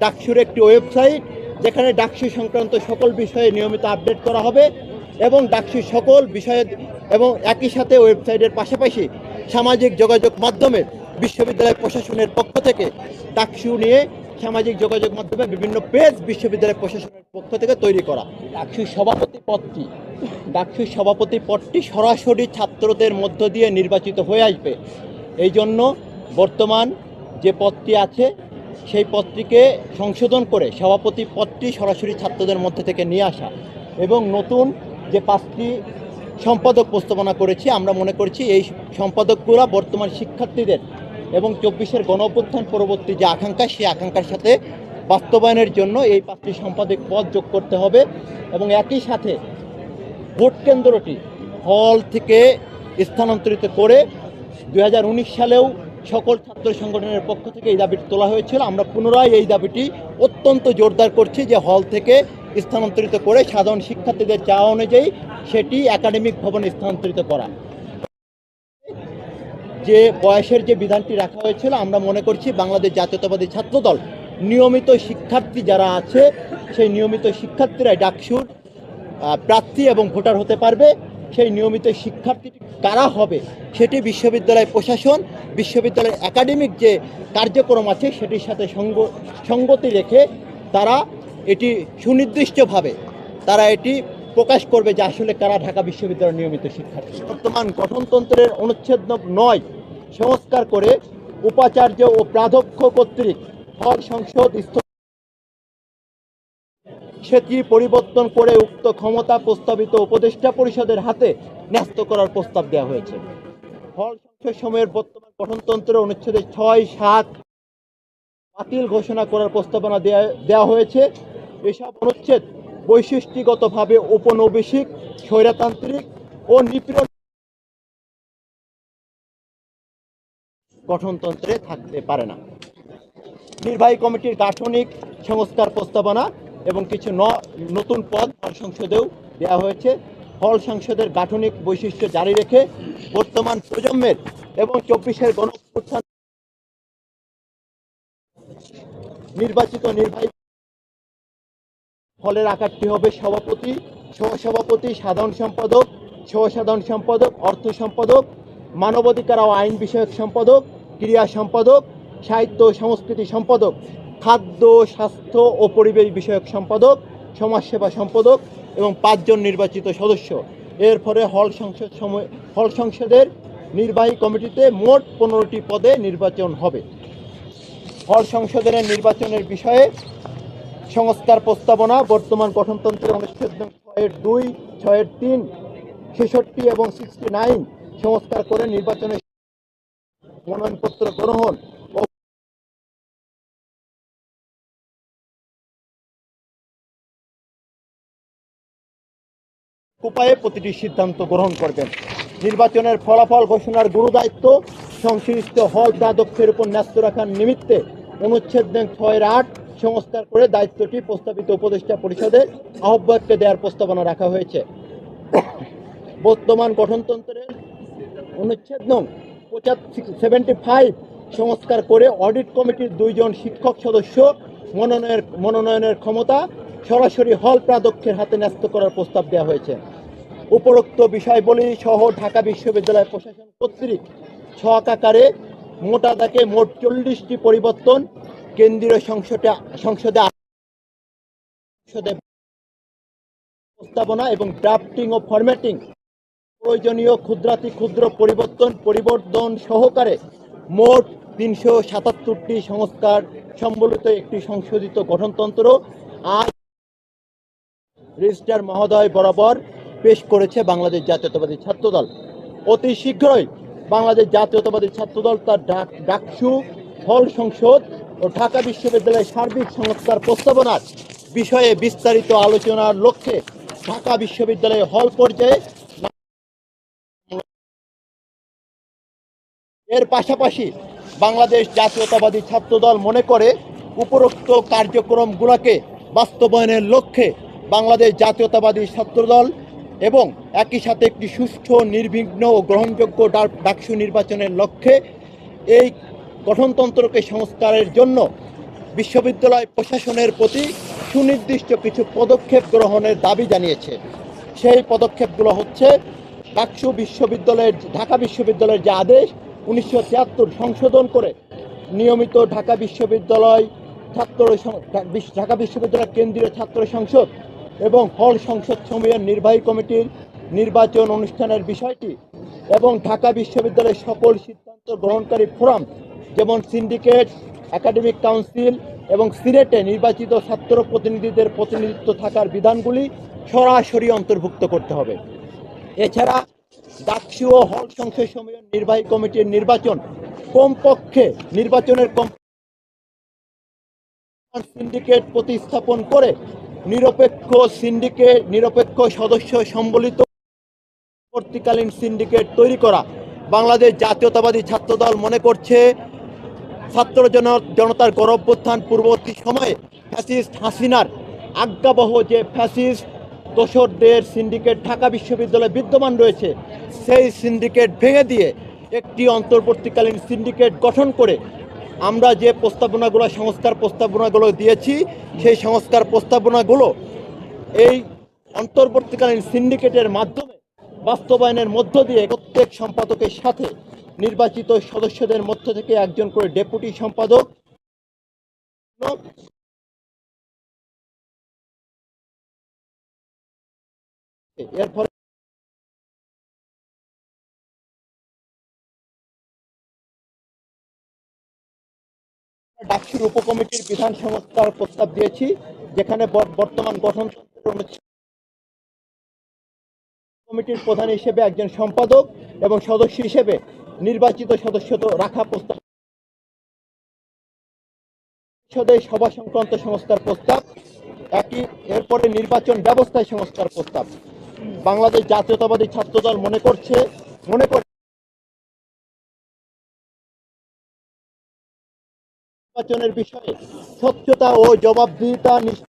ডাকসুর একটি ওয়েবসাইট যেখানে ডাকসু সংক্রান্ত সকল বিষয়ে নিয়মিত আপডেট করা হবে এবং ডাকসুর সকল বিষয়ে এবং একই সাথে ওয়েবসাইটের পাশাপাশি সামাজিক যোগাযোগ মাধ্যমে বিশ্ববিদ্যালয় প্রশাসনের পক্ষ থেকে ডাকসু নিয়ে সামাজিক যোগাযোগ মাধ্যমে বিভিন্ন পেজ বিশ্ববিদ্যালয় প্রশাসনের পক্ষ থেকে তৈরি করা। ডাকসুর সভাপতি পদটি ডাকসুর সভাপতি পদটি সরাসরি ছাত্রদের মধ্য দিয়ে নির্বাচিত হয়ে আসবে। এই জন্য বর্তমান যে পদটি আছে সেই পদটিকে সংশোধন করে সভাপতি পদটি সরাসরি ছাত্রদের মধ্যে থেকে নিয়ে আসা এবং নতুন যে পাঁচটি সম্পাদক প্রস্তাবনা করেছি, আমরা মনে করছি এই সম্পাদকগুলো বর্তমান শিক্ষার্থীদের এবং চব্বিশের গণ পরবর্তী যে আকাঙ্ক্ষা, সেই আকাঙ্ক্ষার সাথে বাস্তবায়নের জন্য এই পাঁচটি সম্পাদক পদ যোগ করতে হবে এবং একই সাথে ভোট কেন্দ্রটি হল থেকে স্থানান্তরিত করে দু হাজার উনিশ সালেও সকল ছাত্র সংগঠনের পক্ষ থেকে এই দাবিটি তোলা হয়েছিল। আমরা পুনরায় এই দাবিটি অত্যন্ত জোরদার করছি যে হল থেকে স্থানান্তরিত করে সাধারণ শিক্ষার্থীদের চাওয়া অনুযায়ী সেটি একাডেমিক ভবনে স্থানান্তরিত করা। যে বয়সের যে বিধানটি রাখা হয়েছিল, আমরা মনে করছি বাংলাদেশ জাতীয়তাবাদী ছাত্রদল নিয়মিত শিক্ষার্থী যারা আছে, সেই নিয়মিত শিক্ষার্থীরাই ডাকসুর প্রার্থী এবং ভোটার হতে পারবে। সেই নিয়মিত শিক্ষার্থীটি কারা হবে সেটি বিশ্ববিদ্যালয় প্রশাসন বিশ্ববিদ্যালয়ের একাডেমিক যে কার্যক্রম আছে সেটির সাথে সঙ্গ, সঙ্গতি রেখে তারা এটি সুনির্দিষ্টভাবে তারা এটি প্রকাশ করবে যে আসলে কারা ঢাকা বিশ্ববিদ্যালয়ের নিয়মিত শিক্ষার্থী। বর্তমান গঠনতন্ত্রের অনুচ্ছেদ নয়, সংস্কার করে উপাচার্য ও প্রাধ্যক্ষ কর্তৃক হল সংসদ সেটি পরিবর্তন করে ক্ষমতা প্রস্তাবিত উপদেষ্টা পরিষদের হাতে ন্যস্ত করার প্রস্তাব দেওয়া হয়েছে। হল সংসদ সময়ের বর্তমান গঠনতন্ত্রের অনুচ্ছেদে ছয় সাত বাতিল ঘোষণা করার প্রস্তাবনা দেওয়া হয়েছে। এসব অনুচ্ছেদ বৈশিষ্ট্যগতভাবে উপনিবেশিক স্বৈরতান্ত্রিক ও নিপীড়ন গঠনতন্ত্রে থাকতে পারে না। নির্বাহী কমিটির গাঠনিক সংস্কার প্রস্তাবনা এবং কিছু ন, নতুন পদ হল সংসদেও দেওয়া হয়েছে। হল সংসদের গাঠনিক বৈশিষ্ট্য জারি রেখে বর্তমান প্রজন্মের এবং চব্বিশের গণ নির্বাচিত নির্বাহী ফলের আকারটি হবে সভাপতি, সহসভাপতি, সাধারণ সম্পাদক, সহসাধারণ সম্পাদক, অর্থ সম্পাদক, মানবাধিকার ও আইন বিষয়ক সম্পাদক ক্রীড়া সম্পাদক, সাহিত্য সংস্কৃতি সম্পাদক। খাদ্য, স্বাস্থ্য ও পরিবেশ বিষয়ক সম্পাদক, সমাজসেবা সম্পাদক এবং পাঁচজন নির্বাচিত সদস্য। এর ফলে হল সংসদ সময়, হল সংসদের নির্বাহী কমিটিতে মোট পনেরোটি পদে নির্বাচন হবে। হল সংসদের নির্বাচনের বিষয়ে সংস্কার প্রস্তাবনা বর্তমান গঠনতন্ত্রের অনুচ্ছেদ ছয়ের দুই, ছয়ের তিন, ছেষট্টি এবং সিক্সটি নাইন সংস্কার করে নির্বাচনে মনোনয়নপত্র গ্রহণ। উপায়ে প্রতিটি সিদ্ধান্ত গ্রহণ করবেন। নির্বাচনের ফলাফল ঘোষণার গুরুদায়িত্ব, সংশ্লিষ্ট হল প্রাধ্যক্ষের উপর ন্যস্ত রাখার নিমিত্তে অনুচ্ছেদ নং ছয়ের আট সংস্কার করে দায়িত্বটি প্রস্তাবিত উপদেষ্টা পরিষদে আহ্বায়ককে দেওয়ার প্রস্তাবনা রাখা হয়েছে। বর্তমান গঠনতন্ত্রের অনুচ্ছেদ নং সেভেন্টি ফাইভ সংস্কার করে অডিট কমিটির দুইজন শিক্ষক সদস্য মনোনয়নের মনোনয়নের ক্ষমতা সরাসরি হল প্রাধ্যক্ষের হাতে ন্যস্ত করার প্রস্তাব দেওয়া হয়েছে। উপরোক্ত বিষয়বলী সহ ঢাকা বিশ্ববিদ্যালয় প্রশাসন কর্তৃক ছক মোটা দাগে মোট চল্লিশটি পরিবর্তন কেন্দ্রীয় সংসদে সংসদে প্রস্তাবনা এবং ড্রাফটিং ও ফরম্যাটিং, প্রয়োজনীয় ক্ষুদ্রাতি ক্ষুদ্র পরিবর্তন পরিবর্তন সহকারে মোট তিনশো সাতাত্তরটি সংস্কার সম্বলিত একটি সংশোধিত গঠনতন্ত্র আজ রেজিস্ট্রার মহোদয় বরাবর পেশ করেছে বাংলাদেশ জাতীয়তাবাদী ছাত্রদল। অতি শীঘ্রই বাংলাদেশ জাতীয়তাবাদী ছাত্রদল তার ডাক ডাকসু হল সংসদ ও ঢাকা বিশ্ববিদ্যালয়ের সার্বিক সংস্কার প্রস্তাবনার বিষয়ে বিস্তারিত আলোচনার লক্ষ্যে ঢাকা বিশ্ববিদ্যালয়ে হল পর্যায়ে এর পাশাপাশি বাংলাদেশ জাতীয়তাবাদী ছাত্রদল মনে করে উপরোক্ত কার্যক্রমগুলোকে বাস্তবায়নের লক্ষ্যে বাংলাদেশ জাতীয়তাবাদী ছাত্রদল এবং একই সাথে একটি সুষ্ঠু, নির্বিঘ্ন ও গ্রহণযোগ্য ডাকসু নির্বাচনের লক্ষ্যে এই গঠনতন্ত্রকে সংস্কারের জন্য বিশ্ববিদ্যালয় প্রশাসনের প্রতি সুনির্দিষ্ট কিছু পদক্ষেপ গ্রহণের দাবি জানিয়েছে। সেই পদক্ষেপগুলো হচ্ছে ডাকসু বিশ্ববিদ্যালয়ের, ঢাকা বিশ্ববিদ্যালয়ের যে আদেশ, উনিশশো তিয়াত্তর সংশোধন করে নিয়মিত ঢাকা বিশ্ববিদ্যালয় ছাত্র ঢাকা বিশ্ববিদ্যালয় কেন্দ্রীয় ছাত্র সংসদ এবং হল সংসদ সমূহের নির্বাহী কমিটির নির্বাচন অনুষ্ঠানের বিষয়টি এবং ঢাকা বিশ্ববিদ্যালয়ের সকল সিদ্ধান্ত গ্রহণকারী ফোরাম, যেমন সিন্ডিকেট, একাডেমিক কাউন্সিল এবং সিনেটে নির্বাচিত ছাত্র প্রতিনিধিদের প্রতিনিধিত্ব থাকার বিধানগুলি সরাসরি অন্তর্ভুক্ত করতে হবে। এছাড়া ডাকসু ও হল সংসদ সমূহের নির্বাহী কমিটির নির্বাচন কমপক্ষে নির্বাচনের কম সিন্ডিকেট প্রতিস্থাপন করে নিরপেক্ষ সিন্ডিকেট, নিরপেক্ষ সদস্য সম্বলিত পরবর্তীকালীন সিন্ডিকেট তৈরি করা। বাংলাদেশ জাতীয়তাবাদী ছাত্রদল মনে করছে, ছাত্র জন- জনতার গৌরবোত্থান পূর্ববর্তী সময়ে ফ্যাসিস্ট হাসিনার আজ্ঞাবহ যে ফ্যাসিস্ট দোসরদের সিন্ডিকেট ঢাকা বিশ্ববিদ্যালয়ে বিদ্যমান রয়েছে, সেই সিন্ডিকেট ভেঙে দিয়ে একটি অন্তর্বর্তীকালীন সিন্ডিকেট গঠন করে আমরা যে প্রস্তাবনাগুলো, সংস্কার প্রস্তাবনাগুলো দিয়েছি, সেই সংস্কার প্রস্তাবনাগুলো এই অন্তর্বর্তীকালীন সিন্ডিকেটের মাধ্যমে বাস্তবায়নের মধ্য দিয়ে প্রত্যেক সম্পাদকের সাথে নির্বাচিত সদস্যদের মধ্য থেকে একজন করে ডেপুটি সম্পাদক এর ফলে ডাকসুর উপকমিটির বিধান সংস্কার প্রস্তাব দিয়েছি, যেখানে বর্তমান গঠনতন্ত্রের কমিটির প্রধান হিসেবে একজন সম্পাদক এবং সদস্য হিসেবে নির্বাচিত সদস্য রাখা প্রস্তাব। পরিষদের সভা সংক্রান্ত সংস্কার প্রস্তাব, একই এরপরে নির্বাচন ব্যবস্থায় সংস্কার প্রস্তাব। বাংলাদেশ জাতীয়তাবাদী ছাত্রদল মনে করছে মনে করে নির্বাচনের বিষয়ে স্বচ্ছতা ও জবাবদিহিতা নিশ্চিত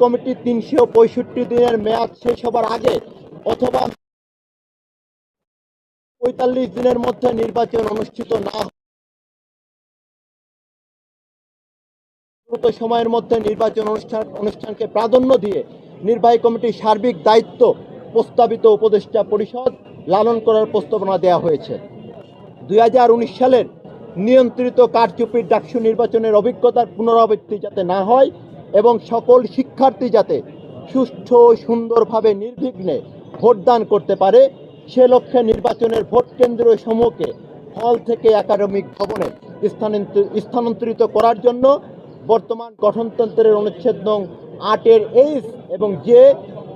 কমিটি তিনশো পঁয়ষট্টি দিনের মেয়াদ শেষ হবার আগে অথবা পঁয়তাল্লিশ দিনের মধ্যে নির্বাচন অনুষ্ঠিত না দ্রুত সময়ের মধ্যে নির্বাচন অনুষ্ঠান, অনুষ্ঠানকে প্রাধান্য দিয়ে নির্বাহী কমিটির সার্বিক দায়িত্ব প্রস্তাবিত উপদেষ্টা পরিষদ লালন করার প্রস্তাবনা দেওয়া হয়েছে। দুই হাজার উনিশ সালের নিয়ন্ত্রিত কারচুপির ডাকসু নির্বাচনের অভিজ্ঞতার পুনরাবৃত্তি যাতে না হয় এবং সকল শিক্ষার্থী যাতে সুষ্ঠু, সুন্দরভাবে নির্বিঘ্নে ভোটদান করতে পারে, সে লক্ষ্যে নির্বাচনের ভোট কেন্দ্র সমূহকে হল থেকে একাডেমিক ভবনে স্থানান্তর- স্থানান্তরিত করার জন্য বর্তমান গঠনতন্ত্রের অনুচ্ছেদ নং আটের এইচ এবং যে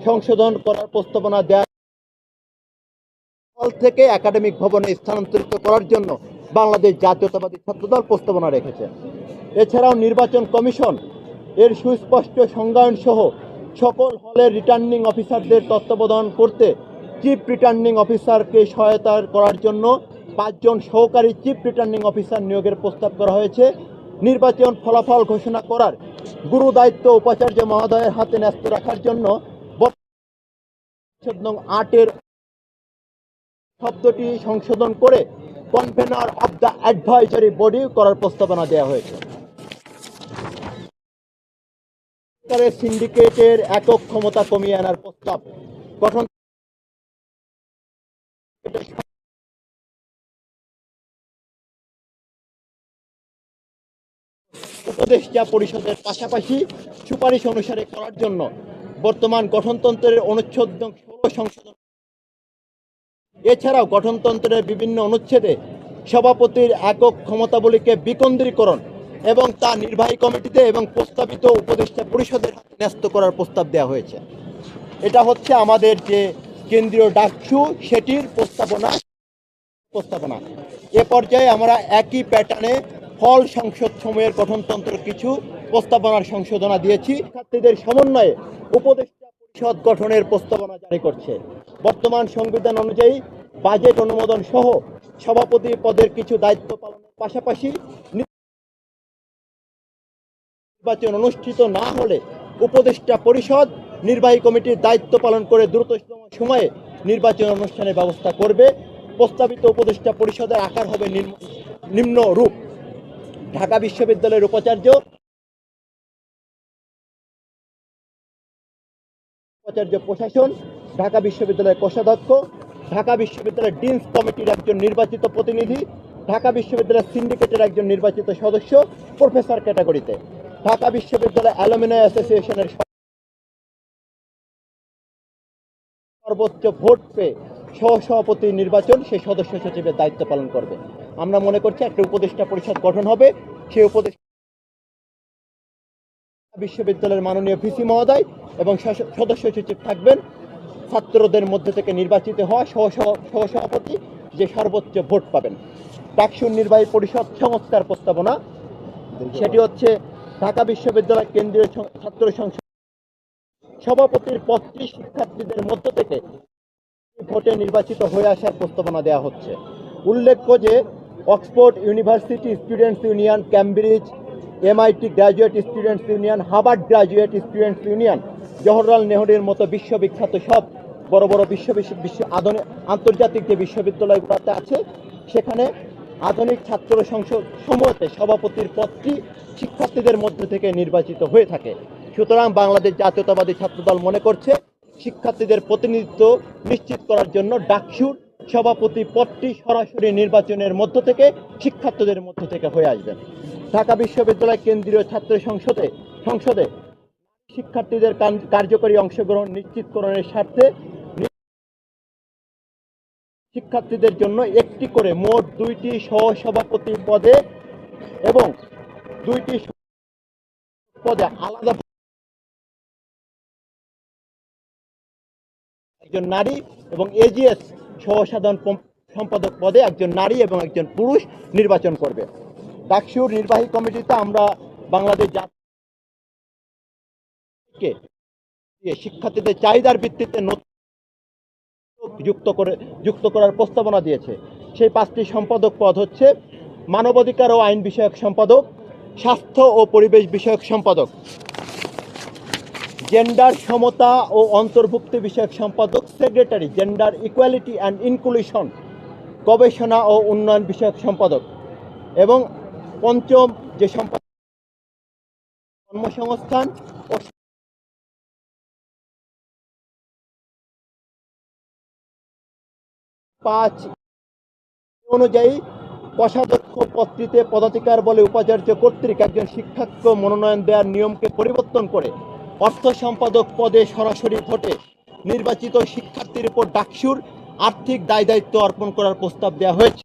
সংশোধন করার প্রস্তাবনা দেওয়া হল থেকে একাডেমিক ভবনে স্থানান্তরিত করার জন্য বাংলাদেশ জাতীয়তাবাদী ছাত্রদল প্রস্তাবনা রেখেছে। এছাড়াও নির্বাচন কমিশন এর সুস্পষ্ট সংজ্ঞায়ন সহ সকল হলের রিটার্নিং অফিসারদের তত্ত্বাবধান করতে চিফ রিটার্নিং অফিসারকে সহায়তা করার জন্য পাঁচজন সহকারী চিফ রিটার্নিং অফিসার নিয়োগের প্রস্তাব করা হয়েছে। নির্বাচন ফলাফল ঘোষণা করার গুরু দায়িত্ব উপাচার্য মহোদয়ের হাতে ন্যস্ত রাখার জন্য আটের শব্দটি সংশোধন করে convener of the advisory body করার প্রস্তাবনা দেওয়া হয়েছে। সিন্ডিকেটের একক ক্ষমতা কমিয়ে আনার প্রস্তাব গঠন উপদেষ্টা পরিষদের পাশাপাশি সুপারিশ অনুসারে করার জন্য বর্তমান গঠনতন্ত্রের অনুচ্ছেদ ষোলো সংশোধন এছাড়াও গঠনতন্ত্রের বিভিন্ন অনুচ্ছেদে সভাপতির একক ক্ষমতাবলীকে বিকেন্দ্রীকরণ এবং তা নির্বাহী কমিটিতে এবং প্রস্তাবিত উপদেষ্টা পরিষদের ন্যস্ত করার প্রস্তাব দেওয়া হয়েছে। এটা হচ্ছে আমাদের যে কেন্দ্রীয় ডাকসু, সেটির প্রস্তাবনা। প্রস্তাবনা। এ পর্যায়ে আমরা একই প্যাটার্নে হল সংসদ সময়ের গঠনতন্ত্র কিছু প্রস্তাবনার সংশোধনা দিয়েছি। শিক্ষার্থীদের সমন্বয়ে উপদেষ্টা পরিষদ গঠনের প্রস্তাবনা জারি করছে। বর্তমান সংবিধান অনুযায়ী বাজেট অনুমোদন সহ সভাপতি পদের কিছু দায়িত্ব পালনের পাশাপাশি নির্বাচন অনুষ্ঠিত না হলে উপদেষ্টা পরিষদ নির্বাহী কমিটির দায়িত্ব পালন করে দ্রুততম সময়ে নির্বাচন অনুষ্ঠানের ব্যবস্থা করবে। প্রস্তাবিত উপদেষ্টা পরিষদের আকার হবে নিম্ন- রূপ ঢাকা বিশ্ববিদ্যালয়ের উপাচার্য উপাচার্য প্রশাসন, ঢাকা বিশ্ববিদ্যালয়ের কোষাধ্যক্ষ, ঢাকা বিশ্ববিদ্যালয়ের ডিনস কমিটির একজন নির্বাচিত প্রতিনিধি, ঢাকা বিশ্ববিদ্যালয়ের সিন্ডিকেটের একজন নির্বাচিত সদস্য প্রফেসর ক্যাটাগরিতে। ঢাকা বিশ্ববিদ্যালয় অ্যালুমিনাই অ্যাসোসিয়েশনের সর্বোচ্চ ভোট পেয়ে সহসভাপতি নির্বাচন সেই সদস্য সচিবের দায়িত্ব পালন করবে। আমরা মনে করছি একটা উপদেষ্টা পরিষদ গঠন হবে, সেই উপদেশ বিশ্ববিদ্যালয়ের মাননীয় ভিসি মহোদয় এবং সদস্য সচিব থাকবেন। ছাত্রদের মধ্যে থেকে নির্বাচিত হওয়া সহসভা- সহসভাপতি যে সর্বোচ্চ ভোট পাবেন। ডাকসুর নির্বাহী পরিষদ সংস্কার প্রস্তাবনা। সেটি হচ্ছে ঢাকা বিশ্ববিদ্যালয় কেন্দ্রীয় ছাত্র সংসদ। সভাপতির পদটি শিক্ষার্থীদের মধ্য থেকে ভোটে নির্বাচিত হয়ে আসার প্রস্তাবনা দেওয়া হচ্ছে। উল্লেখ্য যে, Oxford University students union, Cambridge MIT graduate students union Harvard graduate students union Jawaharlal নেহরুর মতো বিশ্ববিখ্যাত সব বড় বড় বিশ্ব বিশ্ব আধুনিক আন্তর্জাতিক যে বিশ্ববিদ্যালয়গুলোতে আছে, সেখানে আধুনিক ছাত্র সংসদ সমূহতে সভাপতির পদটি শিক্ষার্থীদের মধ্যে থেকে নির্বাচিত হয়ে থাকে। সুতরাং বাংলাদেশ জাতীয়তাবাদী ছাত্রদল মনে করছে, শিক্ষার্থীদের প্রতিনিধিত্ব নিশ্চিত করার জন্য ডাকসুর সভাপতি পদটি সরাসরি নির্বাচনের মধ্য থেকে শিক্ষার্থীদের মধ্য থেকে হয়ে আসবেন ঢাকা বিশ্ববিদ্যালয় কেন্দ্রীয় ছাত্র সংসদে সংসদে শিক্ষার্থীদের কার্যকরী অংশগ্রহণ নিশ্চিতকরণের স্বার্থে শিক্ষার্থীদের জন্য একটি করে মোট দুইটি সহসভাপতি পদে এবং দুইটি পদে আলাদা একজন নারী এবং এজিএস সহসাধারণ সম্পাদক পদে একজন নারী এবং একজন পুরুষ নির্বাচন করবে। ডাকসুর নির্বাহী কমিটিতে আমরা বাংলাদেশ জাতিকে শিক্ষার্থীদের চাহিদার ভিত্তিতে যুক্ত করে যুক্ত করার প্রস্তাবনা দিয়েছে। সেই পাঁচটি সম্পাদক পদ হচ্ছে মানবাধিকার ও আইন বিষয়ক সম্পাদক, স্বাস্থ্য ও পরিবেশ বিষয়ক সম্পাদক, জেন্ডার সমতা ও অন্তর্ভুক্তি বিষয়ক সম্পাদক, secretary, gender equality and inclusion গবেষণা ও উন্নয়ন বিষয়ক সম্পাদক এবং পঞ্চম যে সম্পাদক কর্মসংস্থান ও পাঁচ অনুযায়ী কোষাধ্যক্ষ পদটিতে পদাধিকার বলে উপাচার্য কর্তৃক একজন শিক্ষার্থী মনোনয়ন দেওয়ার নিয়মকে পরিবর্তন করে অর্থ সম্পাদক পদে সরাসরি ভোটে নির্বাচিত শিক্ষার্থীর উপর ডাকসুর আর্থিক দায় দায়িত্ব অর্পণ করার প্রস্তাব দেওয়া হয়েছে।